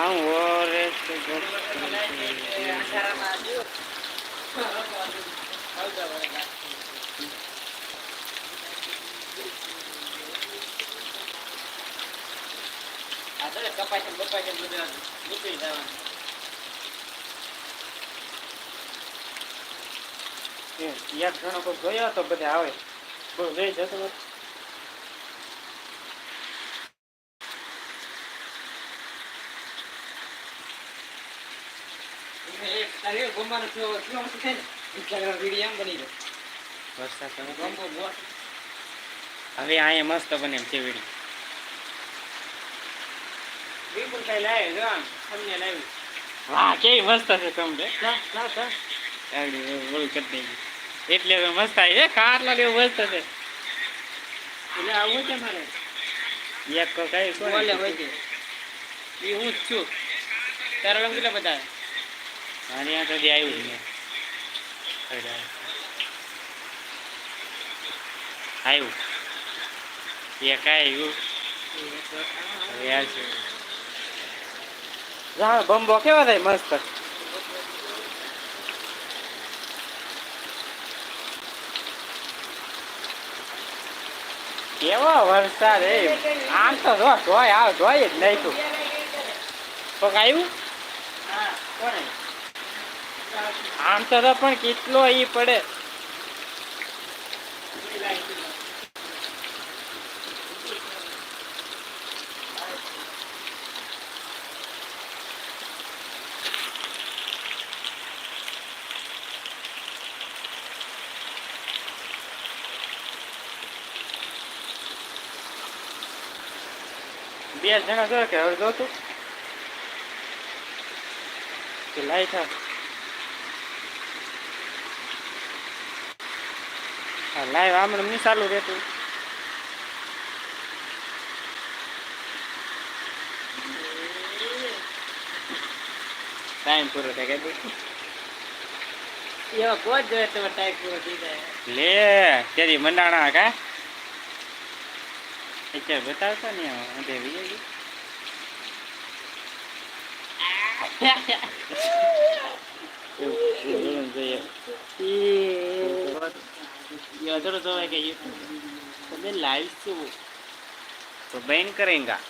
હા ઓરે તો કપાય છે બપાય બધું નીકળી જવાનું એક જણો કોઈ ગયો તો બધા આવે કોઈ જઈ જતો નથી. એક તારે ગમવાનો થયો થયો મસ્ત થાય ને ઇન્સ્ટાગ્રામ વીડિયો એમ બની જાય વરસાદ તો નથી. ગમો બોસ હવે અહીંયા મસ્ત બને એમ છે આવી છે. મારે એક કઈ બોલે હોય છે એ હું છું. તારા રંગ બધા? મારે ત્યાં સુધી આવ્યું આવ્યું. બંબો કેવા થાય મસ્ત? કેવો વરસાદ એ આમ તો જો ધોય આવ ધોય જ નહીં તું તો આવ્યું? હા કોને? આમ તો પણ કેટલો ઈ પડે. બે જણા જો કે અડધો તું લાઈટ હા લાઈવ આમણે નહીં ચાલુ રહેતું ટાઈમ પૂરો થાય કઈ એવો જ જોઈએ પૂરો થઈ જાય. લે તેરી મંડાણા કા? અત્યારે બતાવતા ને અંધે જોઈએ. એ અધરો તો કે તમે લાઈવ वो તો બેન કરેંગા